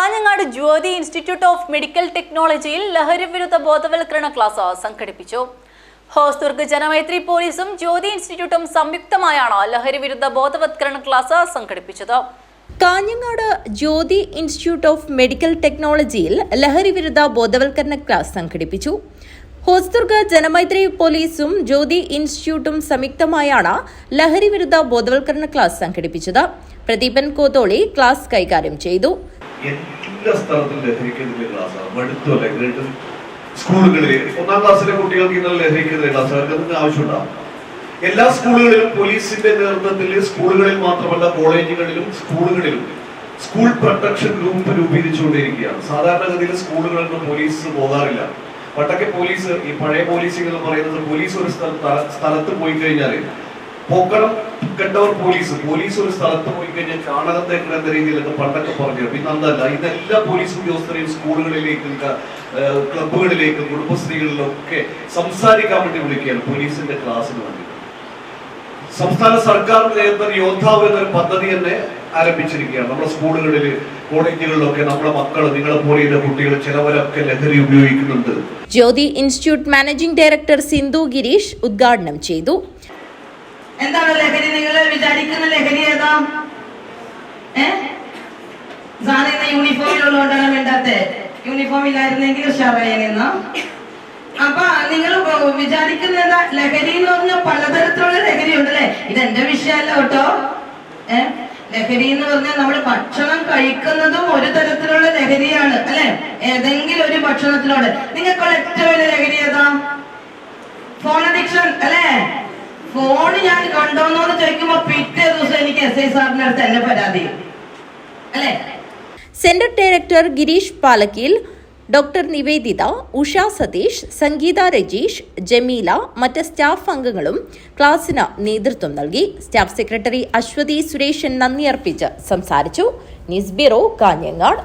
Kanhangad Jyothi institute of medical ടെക്നോളജിയിൽ ലഹരിവിരുദ്ധ ബോധവൽക്കരണ ക്ലാസ് സംഘടിപ്പിച്ചു. ഹോസ്ദുർഗ് ജനമൈത്രി പോലീസും ജ്യോതി ഇൻസ്റ്റിറ്റ്യൂട്ടും സംയുക്തമായാണ് ലഹരിവിരുദ്ധ ബോധവത്കരണ ക്ലാസ് സംഘടിപ്പിച്ചത്. Kanhangad Jyothi institute of medical ടെക്നോളജിയിൽ ലഹരിവിരുദ്ധ ബോധവൽക്കരണ ക്ലാസ് സംഘടിപ്പിച്ചു. ഹോസ്ദുർഗ് ജനമൈത്രി പോലീസും ജ്യോതി ഇൻസ്റ്റിറ്റ്യൂട്ടും സംയുക്തമായാണ് ലഹരിവിരുദ്ധ ബോധവൽക്കരണ ക്ലാസ് സംഘടിപ്പിച്ചത്. പ്രദീപൻ കോത്തോളി ക്ലാസ് കൈകാര്യം ചെയ്തു. എല്ലാ സ്ഥലത്തും ലഹരിക്കെതിരെ ക്ലാസ്സാണ് മടുത്തു ഗ്രേറ്റ് സ്കൂളുകളിൽ ഒന്നാം ക്ലാസ്സിലെ കുട്ടികൾക്ക് ഇന്നലെ ലഹരിക്കെതിരെ ക്ലാസ് അവർക്ക് അതിന് ആവശ്യമുണ്ടാവും എല്ലാ സ്കൂളുകളിലും പോലീസിന്റെ നേതൃത്വത്തിൽ സ്കൂളുകളിൽ മാത്രമല്ല കോളേജുകളിലും സ്കൂളുകളിലും സ്കൂൾ പ്രൊട്ടക്ഷൻ ഗ്രൂപ്പ് രൂപീകരിച്ചുകൊണ്ടിരിക്കുകയാണ്. സാധാരണഗതിയിൽ സ്കൂളുകളിൽ നിന്ന് പോലീസ് പോകാറില്ല. പണ്ടൊക്കെ പോലീസ് ഈ പഴയ പോലീസിംഗ് എന്ന് പറയുന്നത് പോലീസ് ഒരു സ്ഥലത്ത് പോയി കഴിഞ്ഞാൽ പൊക്കണം കെട്ടവർ പോലീസ്. പോലീസ് ഒരു സ്ഥലത്ത് പോയി കഴിഞ്ഞാൽ ചാണകത്തെ എന്ന രീതിയിലൊക്കെ പണ്ടൊക്കെ പറഞ്ഞു. പിന്നെ അതല്ല ഇതെല്ലാ പോലീസ് ഉദ്യോഗസ്ഥരെയും സ്കൂളുകളിലേക്കും ക്ലബുകളിലേക്കും കുടുംബശ്രീകളിലും ഒക്കെ സംസാരിക്കാൻ വേണ്ടി വിളിക്കുകയാണ് പോലീസിന്റെ ക്ലാസ്സിന് വേണ്ടി. സംസ്ഥാന സർക്കാർ നേതൃത്വം യോദ്ധാവ് എന്നൊരു പദ്ധതി തന്നെ ആരംഭിച്ചിരിക്കുകയാണ്. നമ്മുടെ സ്കൂളുകളിൽ കോളേജുകളിലൊക്കെ നമ്മുടെ മക്കൾ നിങ്ങളെ പോലെയുള്ള കുട്ടികൾ ചിലവരൊക്കെ ലഹരി ഉപയോഗിക്കുന്നുണ്ട്. Jyothi institute managing director Sindhu Girish ഉദ്ഘാടനം ചെയ്തു. എന്താണ് ലഹരി? നിങ്ങൾ വിചാരിക്കുന്ന ലഹരി ഏതാ? ഏ? യൂണിഫോമിൽ ഉള്ളതുകൊണ്ടാണ് വേണ്ടാത്ത യൂണിഫോം ഇല്ലായിരുന്നെങ്കിൽ ഉഷാറായിരുന്നു അപ്പൊ നിങ്ങൾ വിചാരിക്കുന്ന എന്താ? ലഹരി എന്ന് പറഞ്ഞാൽ പലതരത്തിലുള്ള ലഹരി ഉണ്ട് അല്ലെ? ഇത് എന്റെ വിഷയമല്ല കേട്ടോ. ഏ? ലഹരി എന്ന് പറഞ്ഞാൽ നമ്മൾ ഭക്ഷണം കഴിക്കുന്നതും ഒരു തരത്തിലുള്ള ലഹരിയാണ് അല്ലെ? ഏതെങ്കിലും ഒരു ഭക്ഷണത്തിനോട്. നിങ്ങൾക്കുള്ള ഏറ്റവും വലിയ ലഹരി ഏതാ? ഫോൺ അഡിക്ഷൻ അല്ലേ? ഫോൺ ഞാൻ കണ്ടോന്നോന്ന് ചോദിക്കുമ്പോ പിറ്റേ ദിവസം എനിക്ക് എസ് ഐ സാറിന്റെ അടുത്ത് എന്നെ പരാതി. അല്ലേ? സെന്റർ ഡയറക്ടർ ഗിരീഷ് പാലക്കിൽ ഡോക്ടർ നിവേദിത ഉഷ സതീഷ് സംഗീത രജീഷ് ജമീല മറ്റ് സ്റ്റാഫ് അംഗങ്ങളും ക്ലാസിന് നേതൃത്വം നൽകി. സ്റ്റാഫ് സെക്രട്ടറി അശ്വതി സുരേഷൻ നന്ദി അർപ്പിച്ച് സംസാരിച്ചു. News bureau Kanhangad.